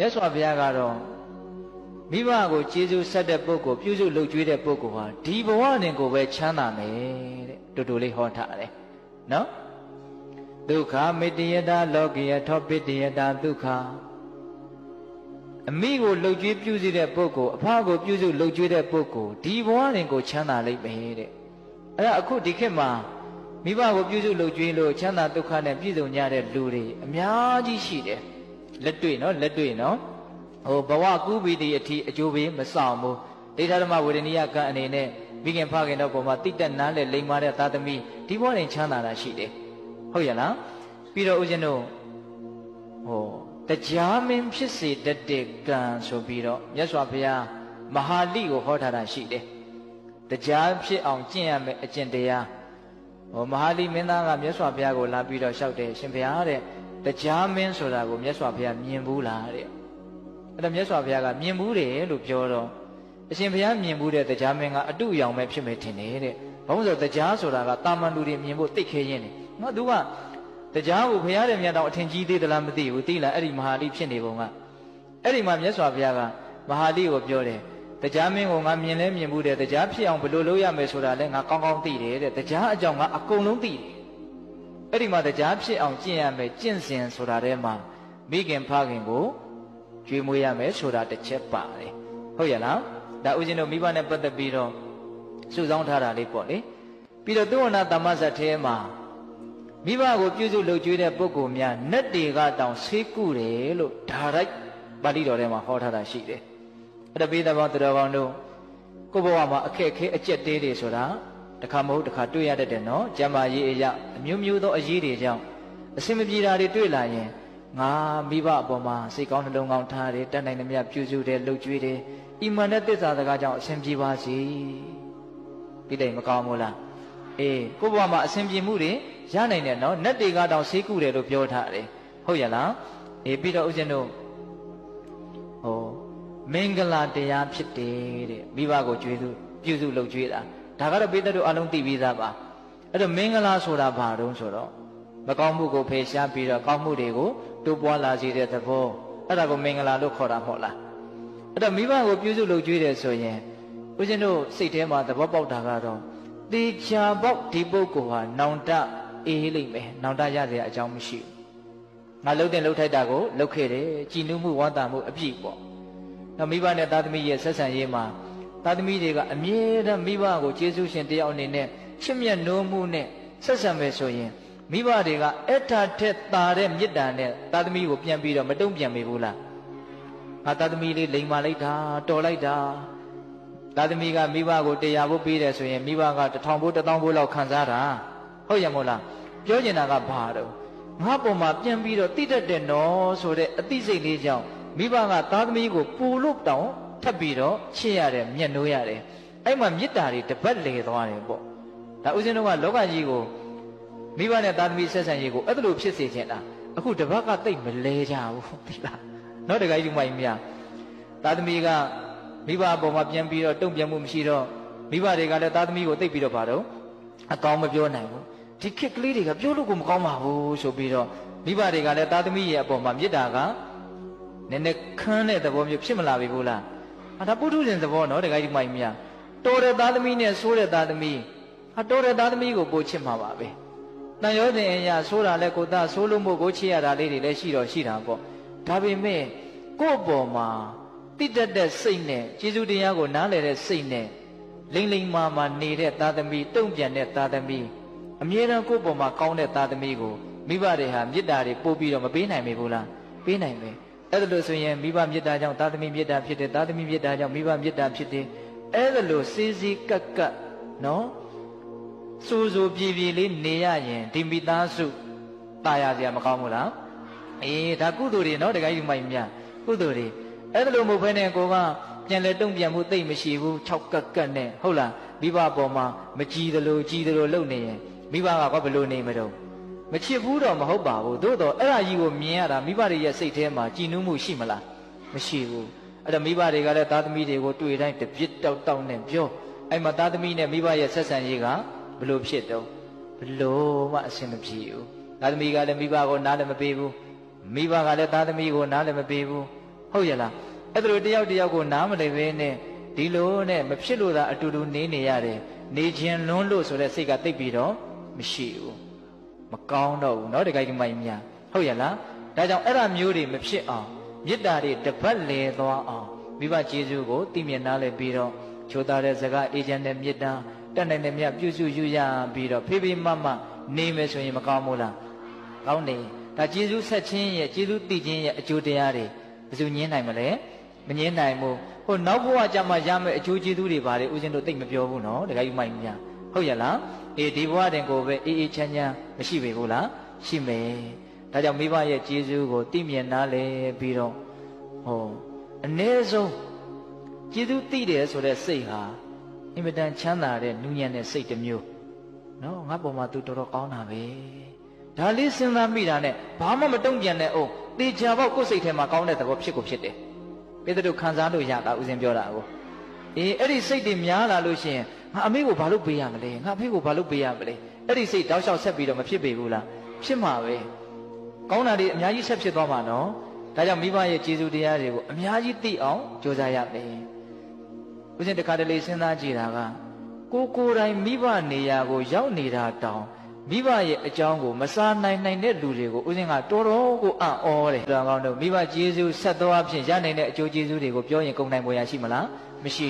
မြတ်စွာဘုရားကတော့မိဘကိုကျေးဇူးဆက်တဲ့ပုဂ္ဂိုလ်ပြုစုလုပ်ကြွေးတဲ့ပုဂ္ဂိုလ်ဟာဒီဘဝနဲ့ကိုပဲချမ်းသာမယ်တဲ့တူတူလေးဟောထားတယ်နော်ဒုက္ခမေတ္တယတာလောကိယထောပိတ္တယတာဒုက္ခအမိကိုလှုပ်ကြွေးပြုစုတဲ့ပုဂ္ဂိုလ်အဖကိုပြုစုလှုပ်ကြွေးတဲ့ပုဂ္ဂိုလ်ဒီဘဝနဲ့ကိုချမ်းသာလိမ့်မယ်တဲ့အဲ့ဒါအခုဒီခေတ်မှာမိဘကိုပြုစုလှုပ်ကြွေးလို့ချမ်းသာဒုက္ခနဲ့ပြည့်စုံကြတဲ့လူတွေအများကြီးရှိတယ် လက်တွေ့နော်လက်တွေ့နော်ဟိုဘဝကူးပြီးဒီအထိအကျိုးပေးမဆောင်ဘူးဒိဋ္ဌဓမ္မဝေဒနိယကံအနေနဲ့မိခင်ဖခင်တော့ပုံမှာတိတက်နားနဲ့လိမ်မာတဲ့သာသမီဒီဘဝနဲ့ချမ်းသာတာရှိတယ်ဟုတ်ရလားပြီးတော့ဦးဇင်းတို့ဟိုတရားမင်းဖြစ်စေတတ်တဲ့ကံဆိုပြီးတော့မြတ်စွာဘုရားမဟာလိကိုဟောထားတာရှိတယ်တရားဖြစ်အောင်ကျင့်ရမယ်အကျင့်တရားဟောမဟာလိမင်းသားကမြတ်စွာဘုရားကိုလာပြီးတော့လျှောက်တယ်ရှင်ဘုရားတဲ့ တရားမင်းဆိုတာကိုမြတ်စွာဘုရားမြင်ဘူးလားတဲ့အဲ့တော့မြတ်စွာဘုရားကမြင်ဘူးတယ်လို့ပြောတော့အရှင်ဘုရားမြင်ဘူးတဲ့တရားမင်းကအတုအယောင်ပဲဖြစ်မယ်ထင်တယ်တဲ့ဘာလို့ဆိုတရားဆိုတာကတာမန်လူတွေမြင်ဖို့တိတ်ခဲရင်းတယ်ငါသူကတရားကိုဘုရားတဲ့မြတ်တော်အထင်ကြီးသေးသလားမသိဘူးသိလားအဲ့ဒီမဟာလိဖြစ်နေပုံကအဲ့ဒီမှာမြတ်စွာဘုရားကမဟာလိကိုပြောတယ်တရားမင်းကိုငါမြင်လဲမြင်ဘူးတဲ့တရားဖြစ်အောင်ဘယ်လိုလုပ်ရမယ်ဆိုတာလဲငါကောင်းကောင်းသိတယ်တဲ့တရားအကြောင်းငါအကုန်လုံးသိတယ် အဲ့ဒီမှာတရားဖြစ်အောင်ကျင့်ရမယ်ကျင့်စဉ်ဆိုတာထဲမှာမိခင်ဖခင်ကိုကျွေးမွေးရမယ်ဆိုတာတစ်ချက်ပါတယ်ဟုတ်ရဲ့လားဒါဥစဉ်တို့မိဘနဲ့ပတ်သက်ပြီးတော့စုဆောင်းထားတာလေးပေါ့လေပြီးတော့သုဝနာတမ္မဇတ်ထဲမှာမိဘကိုပြုစုလုပ်ကျွေးတဲ့ပုဂ္ဂိုလ်များနတ်တွေကတောင်ဆေးကုတယ်လို့ဒါရိုက်ပါဠိတော်ထဲမှာဟောထားတာရှိတယ်အဲ့ဒါပိသဘောသူတော်ကောင်းတို့ကိုယ့်ဘဝမှာအခက်အခဲအကျက်သေးတွေဆိုတာ တခါမဟုတ်တခါတွေ့ရတတ်တယ်နော်ကျမ်းမာရေးအရာအမျိုးမျိုးသောအရေးတွေကြောင့်အစင်မပြေတာတွေတွေ့လာရင်ငါမိဘအပေါ်မှာစိတ်ကောင်းနှလုံးကောင်းထားတယ်တတ်နိုင်သမျှပြုစုတယ်လှုပ်ကြွေးတယ်အီမန်နဲ့သစ္စာစကားကြောင့်အစဉ်ပြေပါစေပြီးတယ်မကောင်းဘူးလားအေးကိုယ့်ဘဝမှာအစဉ်ပြေမှုတွေရနိုင်တယ်နော်နတ်တွေကတောင်ဆေးကုတယ်လို့ပြောထားတယ်ဟုတ်ရလားအေးပြီးတော့ဦးဇင်းတို့ဟောမင်္ဂလာတရားဖြစ်တယ်တဲ့မိဘကိုကြွေးစုပြုစုလုပ်ကြွေးတာ ဒါကတော့ပိဿတို့အလုံးသိပြီးသားပါအဲ့တော့မင်္ဂလာဆိုတာဘာတုံးဆိုတော့မကောင်းမှုကိုဖယ်ရှားပြီးတော့ကောင်းမှုတွေကိုတိုးပွားလာစေတဲ့သဘောအဲ့ဒါကိုမင်္ဂလာလို့ခေါ်တာမဟုတ်လားအဲ့တော့မိဘကိုပြုစုလုပ်ကြွေးတယ်ဆိုရင်ဦးဇင်းတို့စိတ်ထဲမှာသဘောပေါက်တာကတော့တေချာပေါက်ဒီပုဂ္ဂိုလ်ဟာနောင်တအေးလိမ့်မယ်နောင်တရစရာအကြောင်းမရှိဘူးငါလှုပ်တဲ့လှုပ်ထိုက်တာကိုလှုပ်ခဲ့တယ်ကြည်နူးမှုဝမ်းသာမှုအပြည့်ပေါ့တော့မိဘနဲ့သားသမီးရဲ့ဆက်ဆံရေးမှာ သားသမီးတွေကအမြဲတမ်းမိဘကိုကျေးဇူးရှင်တယောက်အနေနဲ့ချစ်မြတ်နိုးမှုနဲ့ဆက်ဆံမယ်ဆိုရင်မိဘတွေကအထာထက်တာတဲ့မေတ္တာနဲ့သားသမီးကိုပြန်ပြီးတော့မတုံ့ပြန်မိဘူးလားငါသားသမီးလေးလိန်မာလိုက်တာတော်လိုက်တာသားသမီးကမိဘကိုတရားဖို့ပေးတယ်ဆိုရင်မိဘကတထောင်ဖို့တထောင်ဖို့လောက်ခံစားတာဟုတ်ရမို့လားပြောကျင်တာကဘာတော့ငါပုံမှာပြန်ပြီးတော့တိတတ်တယ်နော်ဆိုတဲ့အသိစိတ်လေးကြောင့်မိဘကသားသမီးကိုပူလို့တောင် ထပ်ပြီးတော့ချစ်ရတယ်မျက်နှိုးရတယ်အဲ့မှာမေတ္တာတွေတပတ်လေသွားတယ်ပေါ့ဒါဥစဉ်တော့ကလောကကြီးကိုမိဘနဲ့သားသမီးဆက်ဆံရေးကိုအဲ့လိုဖြစ်စေချင်တာအခုတပတ်ကတိတ်မလဲကြဘူးသိလားနော်တခါကြီးမိုင်မြသားသမီးကမိဘအပေါ်မှာပြန်ပြီးတော့တုံ့ပြန်မှုမရှိတော့မိဘတွေကလည်းသားသမီးကိုတိတ်ပြီးတော့ပါတော့အကောင်းမပြောနိုင်ဘူးဒီခက်ကလေးတွေကပြောလို့ကိုမကောင်းပါဘူးဆိုပြီးတော့မိဘတွေကလည်းသားသမီးရဲ့အပေါ်မှာမေတ္တာကနည်းနည်းခန်းတဲ့သဘောမျိုးဖြစ်မလာပြီဘူးလား ဟာဒါပုထုဇဉ်သဘောနော်တခါကြီးမိုင်မြတော်တဲ့သားသမီးနဲ့ဆိုးတဲ့သားသမီးဟာတော်တဲ့သားသမီးကိုပို့ချစ်မှာပါပဲတန်ရောစဉ်အရာဆိုးတာလဲကိုသားဆိုးလို့မို့ကိုချစ်ရတာလေးတွေလည်းရှိတော့ရှိတာပေါ့ဒါပေမဲ့ကိုယ့်ပေါ်မှာတိတက်တဲ့စိတ်နဲ့ကျေးဇူးတရားကိုနားလည်တဲ့စိတ်နဲ့လိမ့်လိမ့်မာမာနေတဲ့သားသမီးတုံ့ပြန်တဲ့သားသမီးအမြဲတမ်းကိုယ့်ပေါ်မှာကောင်းတဲ့သားသမီးကိုမိဘတွေဟာမေတ္တာတွေပို့ပြီးတော့မပေးနိုင်မိဘူးလားပေးနိုင်မယ် အဲ့ဒါလို့ဆိုရင်မိဘမေတ္တာကြောင့်သားသမီးမေတ္တာဖြစ်တယ်သားသမီးမေတ္တာကြောင့်မိဘမေတ္တာဖြစ်တယ်အဲ့ဒါလို့စီစီကက်ကက်နော်စူစူပြေပြေလေးနေရရင်ဒီမိသားစုตายရစရာမကောင်းဘူးလားအေးဒါကုသိုလ်တွေနော်တခါကြီးမိုင်မြကုသိုလ်တွေအဲ့ဒါလို့မဟုတ်ဘဲနဲ့ကိုကပြန်လဲတုံ့ပြန်မှုသိမ့်မရှိဘူး၆ကက်ကက်နဲ့ဟုတ်လားမိဘပေါ်မှာမကြည်သလိုကြည်သလိုလုပ်နေရင်မိဘကဘယ်လိုနေမတော့ မချစ်ဘူးတော့မဟုတ်ပါဘူးသို့တော့အဲ့ဒါကြီးကိုမြင်ရတာမိဘတွေရဲ့စိတ်ထဲမှာကြည်နူးမှုရှိမလားမရှိဘူးအဲ့တော့မိဘတွေကလည်းသားသမီးတွေကိုတွေ့တိုင်းတပြစ်တောက်တောက်နဲ့ပြောအဲ့မှာသားသမီးနဲ့မိဘရဲ့ဆက်ဆံရေးကဘလို့ဖြစ်တော့ဘလို့မှအဆင်မပြေဘူးသားသမီးကလည်းမိဘကိုနားလည်းမပေးဘူးမိဘကလည်းသားသမီးကိုနားလည်းမပေးဘူးဟုတ်ရလားအဲ့ဒါလိုတယောက်တယောက်ကိုနားမလည်ပဲနဲ့ဒီလိုနဲ့မဖြစ်လို့သာအတူတူနေနေရတယ်နေခြင်းလွန်းလို့ဆိုတဲ့စိတ်ကတိတ်ပြီးတော့မရှိဘူး မကောင်းတော့ဘူးเนาะတခိုင်ဒီမိုင်းများဟုတ်ရလားဒါကြောင့်အဲ့ဒါမျိုးတွေမဖြစ်အောင်မေတ္တာတွေတပတ်လဲသွားအောင်မိဘကျေးဇူးကိုသိမြင်နားလည်ပြီးတော့ချိုးသားတဲ့စကားအေဂျင့်တဲ့မေတ္တာတက်နိုင်တဲ့မြတ်ပြုစုယူရပြီးတော့ဖေးဖေးမမနေမယ်ဆိုရင်မကောင်းဘူးလားကောင်းတယ်ဒါကျေးဇူးဆက်ခြင်းရဲ့ကျေးဇူးတည်ခြင်းရဲ့အကျိုးတရားတွေဘယ်သူညင်းနိုင်မလဲမငင်းနိုင်ဘူးဟိုနောက်ဘဝကြမှာရမယ့်အကျိုးကျေးဇူးတွေဘာတွေဦးဇင်းတို့သိမပြောဘူးနော်တခါယူမိုက်များ ဟုတ်ရလားအေးဒီဘဝတင်ကိုပဲအေးအေးချမ်းချမ်းမရှိပေဘူးလားရှိမယ်ဒါကြောင့်မိဘရဲ့ကျေးဇူးကိုသိမြင်နားလည်ပြီးတော့ဟောအ ਨੇ ဆုံးကျေးဇူးသိတယ်ဆိုတဲ့စိတ်ဟာအင်မတန်ချမ်းသာတဲ့နူးညံ့တဲ့စိတ်တစ်မျိုးနော်ငါပေါ်မှာ तू တော်တော်ကောင်းတာပဲဒါလေးစဉ်းစားမိတာနဲ့ဘာမှမတုံ့ပြန်တဲ့အိုးတေချာပေါ့ကိုယ်စိတ်ထဲမှာကောင်းတဲ့သဘောဖြစ်ကိုဖြစ်တယ်ပေတရုခံစားလို့ရတာဦးဇင်းပြောတာကိုအေးအဲ့ဒီစိတ်တွေများလာလို့ရှိရင် ငါအမေကိုဘာလို့ပေးရမလဲငါအဖေကိုဘာလို့ပေးရမလဲအဲ့ဒီစိတ်တောက်လျှောက်ဆက်ပြီးတော့မဖြစ်ပေဘူးလားဖြစ်မှာပဲကောင်းတာတွေအများကြီးဆက်ဖြစ်သွားမှာနော်ဒါကြောင့်မိဘရဲ့ကျေးဇူးတရားတွေကိုအများကြီးသိအောင်ကြိုးစားရမယ်ဦးဇင်းတခါတလေစဉ်းစားကြည့်တာကကိုကိုယ်တိုင်မိဘနေရာကိုရောက်နေတာတောင်မိဘရဲ့အကြောင်းကိုမစားနိုင်နိုင်တဲ့လူတွေကိုဦးဇင်းကတော်တော်ကိုအံ့ဩတယ်။ဒါကောင်းတော့မိဘကျေးဇူးဆက်သွားဖြင့်ရနိုင်တဲ့အကျိုးကျေးဇူးတွေကိုပြောရင်ကုန်နိုင်ပေါ်ရရှိမလားမရှိ